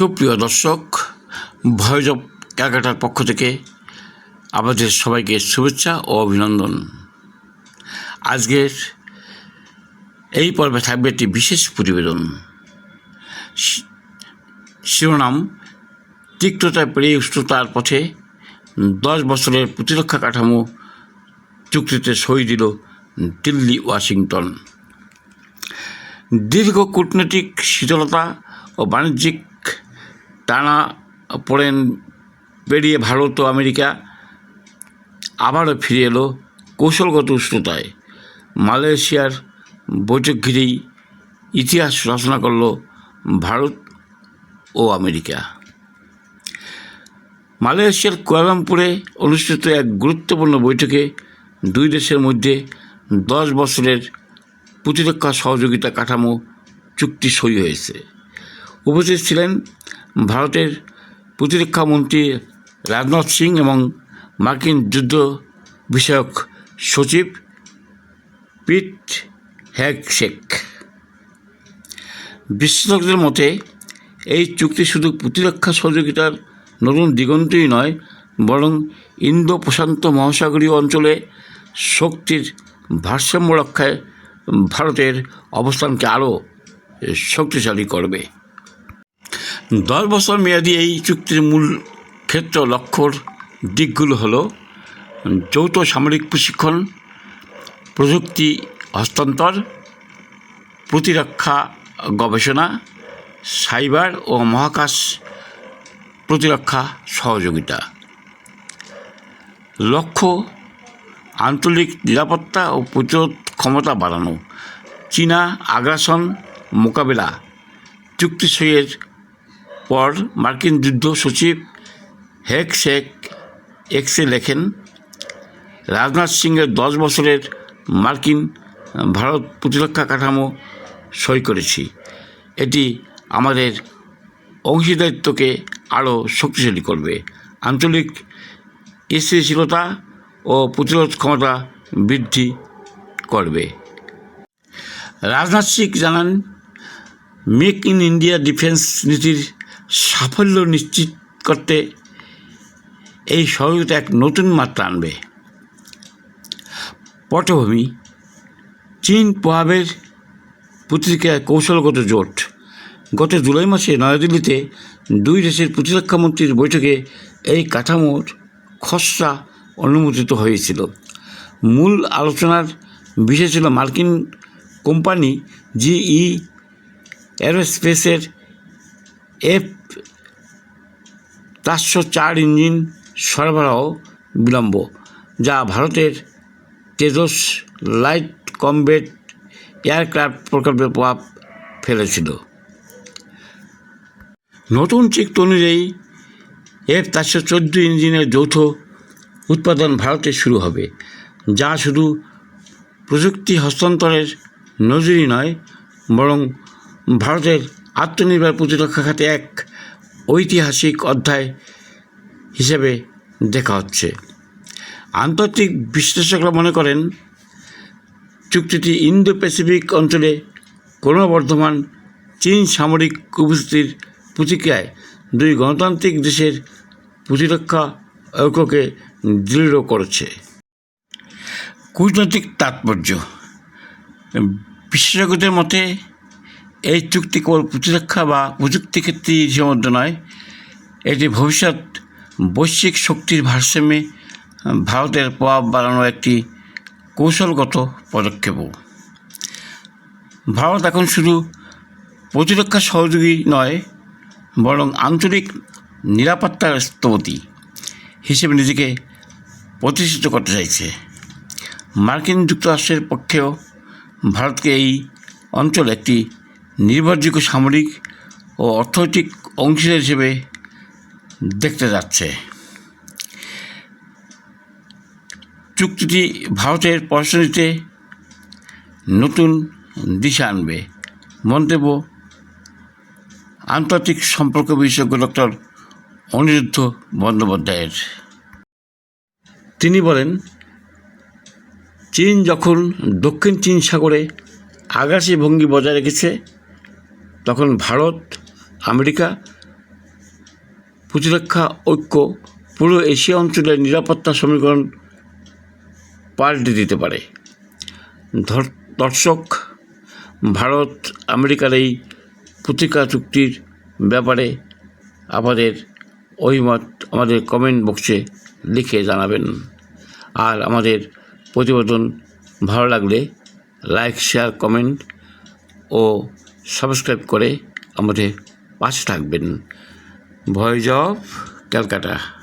সুপ্রিয় দর্শক voice of ক্যালকাটার পক্ষ থেকে আমাদের সবাইকে শুভেচ্ছা ও অভিনন্দন। আজকের এই পর্বে থাকবে একটি বিশেষ প্রতিবেদন। শিরোনাম তিক্ততা পেরিয়ে উষ্ণতার পথে দশ বছরের প্রতিরক্ষা কাঠামো চুক্তিতে সই দিল দিল্লি, ওয়াশিংটন। দীর্ঘ কূটনৈতিক শীতলতা ও বাণিজ্যিক টানা পড়েন, পেরিয়ে ভারত ও আমেরিকা আবারও ফিরে এলো কৌশলগত উষ্ণতায়। মালয়েশিয়ার বৈঠক ঘিরেই ইতিহাস রচনা করল ভারত ও আমেরিকা। মালয়েশিয়ার কুয়ালামপুরে অনুষ্ঠিত এক গুরুত্বপূর্ণ বৈঠকে দুই দেশের মধ্যে দশ বছরের প্রতিরক্ষা সহযোগিতা কাঠামো চুক্তি সই হয়েছে। উপস্থিত ছিলেন ভারতের প্রতিরক্ষা মন্ত্রী রাজনাথ সিং এবং মার্কিন যুদ্ধ বিষয়ক সচিব পিট হ্যাগশেক। বিশ্লেষকদের মতে, এই চুক্তি শুধু প্রতিরক্ষা সহযোগিতার নতুন দিগন্তই নয়, বরং ইন্দো প্রশান্ত মহাসাগরীয় অঞ্চলে শক্তির ভারসাম্য রক্ষায় ভারতের অবস্থানকে আরও শক্তিশালী করবে। দশ বছর মেয়াদী এই চুক্তির মূল ক্ষেত্র লক্ষ্যর দিকগুলো হল, যৌথ সামরিক প্রশিক্ষণ, প্রযুক্তি হস্তান্তর, প্রতিরক্ষা গবেষণা, সাইবার ও মহাকাশ প্রতিরক্ষা সহযোগিতা। লক্ষ্য, আঞ্চলিক নিরাপত্তা ও প্রতিরোধ ক্ষমতা বাড়ানো, চীনা আগ্রাসন মোকাবেলা, চুক্তি সইয়ের পর মার্কিন যুদ্ধ সচিব হেক শেখ এক্সে লেখেন, রাজনাথ সিংয়ের দশ বছরের মার্কিন ভারত প্রতিরক্ষা কাঠামো সই করেছি। এটি আমাদের অংশীদারিত্বকে আরও শক্তিশালী করবে। আঞ্চলিক স্থিতিশীলতা ও প্রতিরোধ ক্ষমতা বৃদ্ধি করবে। রাজনাথ সিং জানান, মেক ইন ইন্ডিয়া ডিফেন্স নীতির সাফল্য নিশ্চিত করতে এই সহযোগিতা এক নতুন মাত্রা আনবে। পটভূমি, চীন প্রভাবের প্রতিক্রিয়ায় কৌশলগত জোট। গত জুলাই মাসে নয়াদিল্লিতে দুই দেশের প্রতিরক্ষা মন্ত্রীর বৈঠকে এই কাঠামোর খসড়া অনুমোদিত হয়েছিল। মূল আলোচনার বিষয় ছিল মার্কিন কোম্পানি জিই এরোস্পেসের এফ চারশো চার ইঞ্জিন সরবরাহ বিলম্ব, যা ভারতের তেজস লাইট কমবেট এয়ারক্রাফট প্রকল্পে প্রভাব ফেলেছিল। নতুন চিক্ত অনুযায়ী এফ চারশো চোদ্দ ইঞ্জিনের যৌথ উৎপাদন ভারতে শুরু হবে, যা শুধু প্রযুক্তি হস্তান্তরের নজিরই নয়, বরং ভারতের আত্মনির্ভর প্রতিরক্ষা খাতে এক ঐতিহাসিক অধ্যায় হিসেবে দেখা হচ্ছে। আন্তর্জাতিক বিশ্লেষকরা মনে করেন, চুক্তিটি ইন্দো প্যাসিফিক অঞ্চলে ক্রমবর্ধমান চীন সামরিক উপস্থিতির প্রতিক্রিয়ায় দুই গণতান্ত্রিক দেশের প্রতিরক্ষা ঐক্যকে দৃঢ় করেছে। কূটনৈতিক তাৎপর্য, বিশেষজ্ঞদের মতে এই চুক্তি কেবল প্রতিরক্ষা বা প্রযুক্তি ক্ষেত্রেই সীমাবদ্ধ নয়, এটি ভবিষ্যৎ বৈশ্বিক শক্তির ভারসাম্যে ভারতের প্রভাব বাড়ানোর একটি কৌশলগত পদক্ষেপও। ভারত এখন শুধু প্রতিরক্ষা সহযোগী নয়, বরং আঞ্চলিক নিরাপত্তার স্থপতি হিসেবে নিজেকে প্রতিষ্ঠিত করতে চাইছে। মার্কিন যুক্তরাষ্ট্রের পক্ষেও ভারতকে এই অঞ্চল একটি নির্ভরযোগ্য সামরিক ও অর্থনৈতিক অংশীদার হিসেবে দেখতে যাচ্ছে। চুক্তিটি ভারতের পররাষ্ট্রনীতিতে নতুন দিশা আনবে। মন্তব্য, আন্তর্জাতিক সম্পর্ক বিশেষজ্ঞ ডক্টর অনিরুদ্ধ বন্দ্যোপাধ্যায়ের। তিনি বলেন, চীন যখন দক্ষিণ চীন সাগরে আগ্রাসী ভঙ্গি বজায় রেখেছে তখন ভারত, আমেরিকা, প্রতিরক্ষা, ঐক্য, পুরো এশিয়া অঞ্চলের নিরাপত্তা সমীকরণ পাল্টে দিতে পারে। দর্শক, ভারত, আমেরিকার এই প্রতিরক্ষা চুক্তির ব্যাপারে আমাদের অভিমত আমাদের কমেন্ট বক্সে লিখে জানাবেন। আর আমাদের প্রতিবেদন ভালো লাগলে লাইক শেয়ার কমেন্ট ও সাবস্ক্রাইব করে আমাদের পাশে থাকবেন। Voice of Calcutta.